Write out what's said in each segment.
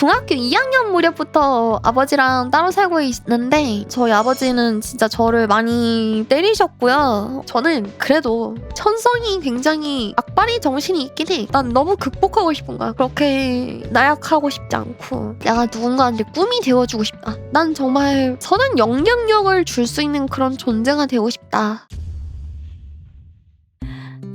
중학교 2학년 무렵부터 아버지랑 따로 살고 있는데 저희 아버지는 진짜 저를 많이 때리셨고요. 저는 그래도 천성이 굉장히 악바리 정신이 있긴 해. 난 너무 극복하고 싶은 거야. 그렇게 나약하고 싶지 않고 내가 누군가한테 꿈이 되어주고 싶다. 난 정말 선한 영향력을 줄 수 있는 그런 존재가 되고 싶다.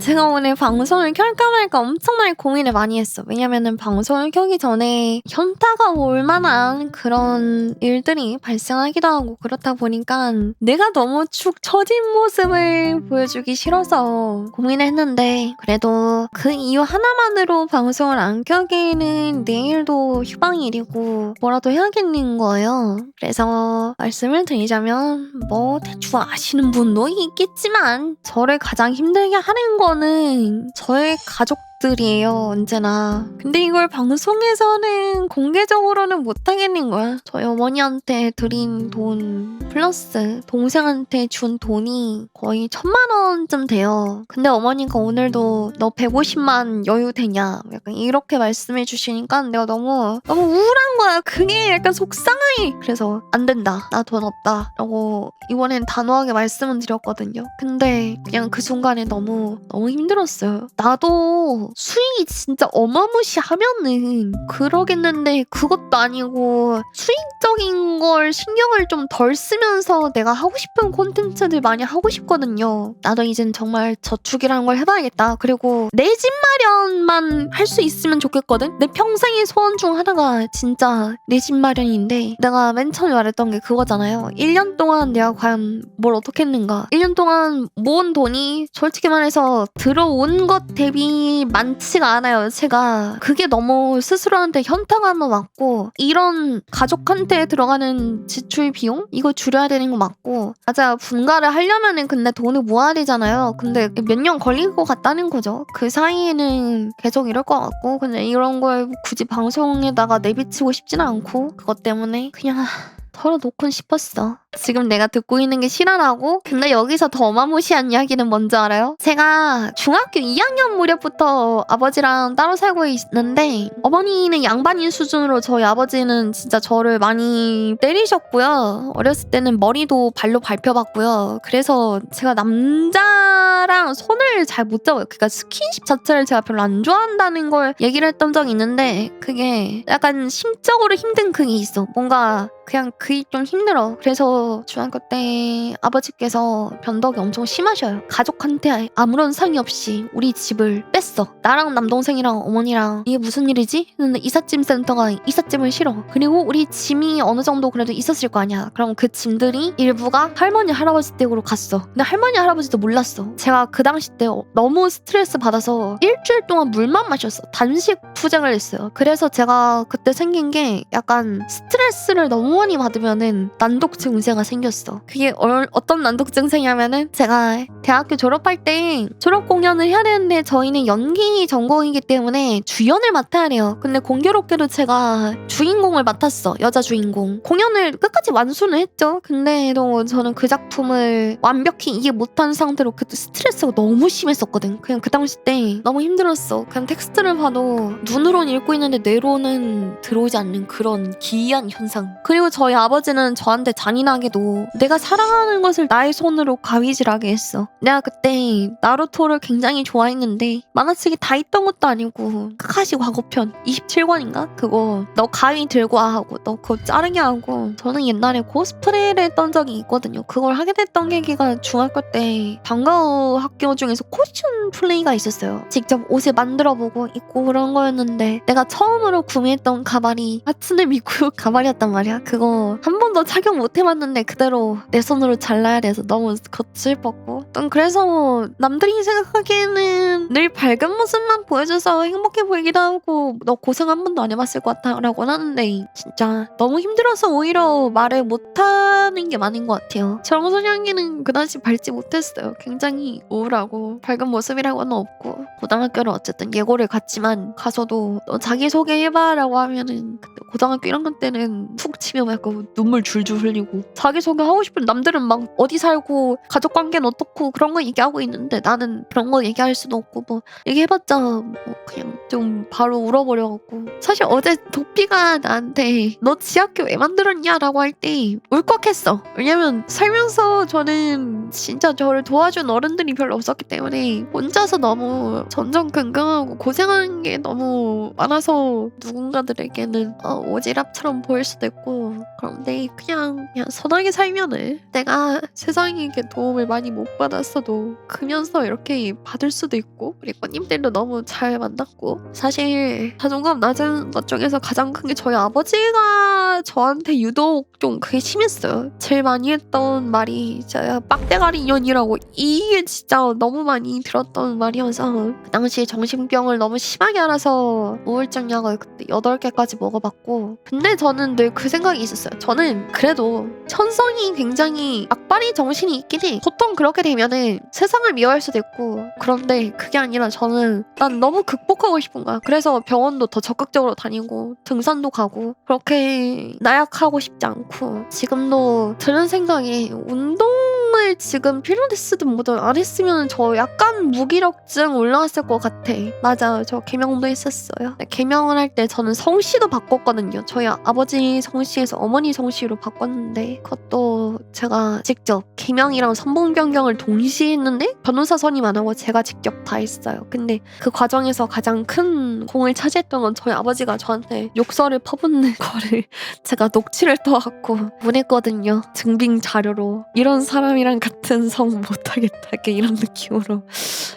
제가 오늘 방송을 켤까 말까 엄청나게 고민을 많이 했어. 왜냐면은 방송을 켜기 전에 현타가 올 만한 그런 일들이 발생하기도 하고 그렇다 보니까 내가 너무 축 처진 모습을 보여주기 싫어서 고민을 했는데 그래도 그 이유 하나만으로 방송을 안 켜기에는 내일도 휴방일이고 뭐라도 해야겠는 거예요. 그래서 말씀을 드리자면 뭐 대충 아시는 분도 있겠지만 저를 가장 힘들게 하는 거는 저의 가족 들이에요 언제나. 근데 이걸 방송에서는 공개적으로는 못하겠는 거야. 저희 어머니한테 드린 돈 플러스 동생한테 준 돈이 거의 천만 원쯤 돼요. 근데 어머니가 오늘도 너 150만 여유 되냐? 약간 이렇게 말씀해 주시니까 내가 너무 너무 우울한 거야. 그게 약간 속상해. 그래서 안 된다. 나 돈 없다. 라고 이번엔 단호하게 말씀은 드렸거든요. 근데 그냥 그 순간에 너무 너무 힘들었어요. 나도 수익이 진짜 어마무시하면은 그러겠는데 그것도 아니고 수익적인 걸 신경을 좀 덜 쓰면서 내가 하고 싶은 콘텐츠들 많이 하고 싶거든요. 나도 이젠 정말 저축이라는 걸 해봐야겠다. 그리고 내 집 마련만 할 수 있으면 좋겠거든. 내 평생의 소원 중 하나가 진짜 내 집 마련인데 내가 맨 처음에 말했던 게 그거잖아요. 1년 동안 내가 과연 뭘 어떻게 했는가. 1년 동안 모은 돈이 솔직히 말해서 들어온 것 대비 많지가 않아요. 제가 그게 너무 스스로한테 현타가 한번 왔고 이런 가족한테 들어가는 지출 비용 이거 줄여야 되는 거 맞고 맞아 분가를 하려면은 근데 돈을 모아야 되잖아요. 근데 몇 년 걸릴 것 같다는 거죠. 그 사이에는 계속 이럴 것 같고 근데 이런 걸 굳이 방송에다가 내비치고 싶지는 않고 그것 때문에 그냥 털어놓곤 싶었어. 지금 내가 듣고 있는 게 실화라고? 근데 여기서 더 어마무시한 이야기는 뭔지 알아요? 제가 중학교 2학년 무렵부터 아버지랑 따로 살고 있는데 어머니는 양반인 수준으로 저희 아버지는 진짜 저를 많이 때리셨고요. 어렸을 때는 머리도 발로 밟혀봤고요. 그래서 제가 남자랑 손을 잘 못 잡아요. 그러니까 스킨십 자체를 제가 별로 안 좋아한다는 걸 얘기를 했던 적이 있는데 그게 약간 심적으로 힘든 그게 있어. 뭔가 그냥 그게 좀 힘들어. 그래서 중학교 때 아버지께서 변덕이 엄청 심하셔요. 가족한테 아무런 상의 없이 우리 집을 뺐어. 나랑 남동생이랑 어머니랑 이게 무슨 일이지? 근데 이삿짐 센터가 이삿짐을 실어. 그리고 우리 짐이 어느 정도 그래도 있었을 거 아니야. 그럼 그 짐들이 일부가 할머니 할아버지 댁으로 갔어. 근데 할머니 할아버지도 몰랐어. 제가 그 당시 때 너무 스트레스 받아서 일주일 동안 물만 마셨어. 단식 투쟁을 했어요. 그래서 제가 그때 생긴 게 약간 스트레스를 너무 많이 받으면은 난독 증세 가 생겼어. 그게 어, 어떤 난독 증세냐면은 제가 대학교 졸업할 때 졸업 공연을 해야 되는데 저희는 연기 전공이기 때문에 주연을 맡아야 돼요. 근데 공교롭게도 제가 주인공을 맡았어. 여자 주인공. 공연을 끝까지 완수는 했죠. 근데도 저는 그 작품을 완벽히 이해 못한 상태로 그때 스트레스가 너무 심했었거든. 그냥 그 당시 때 너무 힘들었어. 그냥 텍스트를 봐도 눈으로는 읽고 있는데 뇌로는 들어오지 않는 그런 기이한 현상. 그리고 저희 아버지는 저한테 잔인하게 도 내가 사랑하는 것을 나의 손으로 가위질하게 했어. 내가 그때 나루토를 굉장히 좋아했는데 만화책이 다 있던 것도 아니고 카카시 과거편 27권인가? 그거 너 가위 들고 와 하고 너 그거 자르게 하고 저는 옛날에 코스프레를 했던 적이 있거든요. 그걸 하게 됐던 계기가 중학교 때 방과후 학교 중에서 코스튬 플레이가 있었어요. 직접 옷을 만들어보고 입고 그런 거였는데 내가 처음으로 구매했던 가발이 하츠네 미쿠 가발이었단 말이야. 그거 한 번도 착용 못 해봤 는데 그대로 내 손으로 잘라야 돼서 너무 거칠었고 좀 그래서 남들이 생각하기에는 늘 밝은 모습만 보여줘서 행복해 보이기도 하고 너 고생 한 번도 안 해봤을 것 같아 라고 하는데 진짜 너무 힘들어서 오히려 말을 못하는 게 많은 것 같아요. 정소년기는 그다지 밟지 못했어요. 굉장히 우울하고 밝은 모습이라고는 없고 고등학교를 어쨌든 예고를 갔지만 가서도 너 자기 소개 해봐 라고 하면은 고등학교 1학년 때는 툭 치면 약간 눈물 줄줄 흘리고 자기 소개 하고 싶은 남들은 막 어디 살고 가족 관계는 어떻고 그런 거 얘기하고 있는데 나는 그런 거 얘기할 수도 없고 뭐 얘기해봤자 뭐 그냥 좀 바로 울어버려갖고. 사실 어제 도피가 나한테 너 지학교 왜 만들었냐라고 할 때 울컥했어. 왜냐면 살면서 저는 진짜 저를 도와준 어른들이 별로 없었기 때문에 혼자서 너무 전전긍긍하고 고생하는 게 너무 많아서 누군가들에게는 어, 오지랖처럼 보일 수도 있고 그런데 그냥 그냥 선하게 살면은 내가 세상에게 도움을 많이 못 받았어도 크면서 이렇게 받을 수도 있고 우리 꽃님들도 너무 잘 만났고 사실 자존감 낮은 것 중에서 가장 큰 게 저희 아버지가 저한테 유독 좀 그게 심했어요. 제일 많이 했던 말이 진짜 빡대가리 인연이라고 이게 진짜 너무 많이 들었던 말이어서 그 당시에 정신병을 너무 심하게 알아서 우울증 약을 그때 8개까지 먹어봤고 근데 저는 늘 그 생각이 있었어요. 저는 그래도 천성이 굉장히 악바리 정신이 있긴 해. 보통 그렇게 되면은 세상을 미워할 수도 있고 그런데 그게 아니라 저는 난 너무 극복하고 싶은 거야. 그래서 병원도 더 적극적으로 다니고 등산도 가고 그렇게 나약하고 싶지 않고 지금도 드는 생각이 운동 을 지금 필라테스든 뭐든 안 했으면 저 약간 무기력증 올라왔을 것 같아. 맞아 저 개명도 했었어요. 개명을 할 때 저는 성씨도 바꿨거든요. 저희 아버지 성씨에서 어머니 성씨로 바꿨는데 그것도 제가 직접 개명이랑 선봉 변경을 동시에 했는데 변호사 선임 안 하고 제가 직접 다 했어요. 근데 그 과정에서 가장 큰 공을 차지했던 건 저희 아버지가 저한테 욕설을 퍼붓는 거를 제가 녹취를 떠갖고 보냈거든요. 증빙 자료로. 이런 사람이 랑 같은 성 못하겠다. 이런 느낌으로.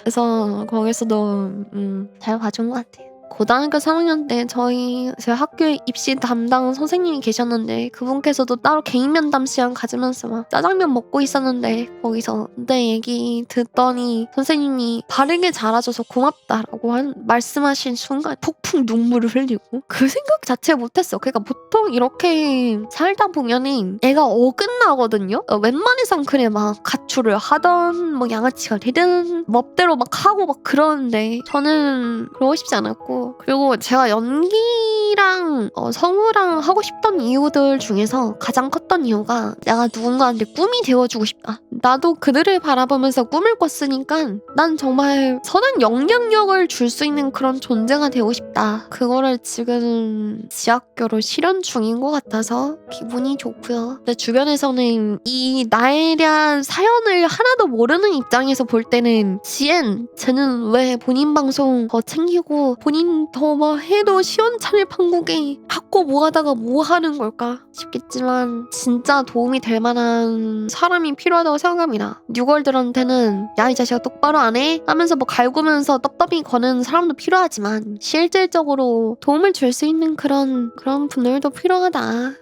그래서 거기서도 음, 잘 봐준 것 같아요. 고등학교 3학년 때 저희 제 학교에 입시 담당 선생님이 계셨는데 그분께서도 따로 개인 면담 시간 가지면서 막 짜장면 먹고 있었는데 거기서 그때 얘기 듣더니 선생님이 바르게 잘해줘서 고맙다라고 한 말씀하신 순간 폭풍 눈물을 흘리고 그 생각 자체 못했어. 그러니까 보통 이렇게 살다 보면은 애가 어긋나거든요. 어, 웬만해선 그래 막 가출을 하던 뭐 양아치가 되든 멋대로 막 하고 막 그러는데 저는 그러고 싶지 않았고 그리고 제가 연기랑 어, 성우랑 하고 싶던 이유들 중에서 가장 컸던 이유가 내가 누군가한테 꿈이 되어주고 싶다. 나도 그들을 바라보면서 꿈을 꿨으니까 난 정말 선한 영향력을 줄 수 있는 그런 존재가 되고 싶다. 그거를 지금 지학교로 실현 중인 것 같아서 기분이 좋고요. 내 주변에서는 이 나에 대한 사연을 하나도 모르는 입장에서 볼 때는 지엔 쟤는 왜 본인 방송 더 챙기고 본인 더뭐 해도 시원찮을 판국에 갖고 뭐 하다가 뭐 하는 걸까 싶겠지만 진짜 도움이 될 만한 사람이 필요하다고 생각합니다. 뉴걸들한테는 야 이 자식아 똑바로 안 해? 하면서 뭐 갈구면서 떡더비 거는 사람도 필요하지만 실질적으로 도움을 줄 수 있는 그런 그런 분들도 필요하다.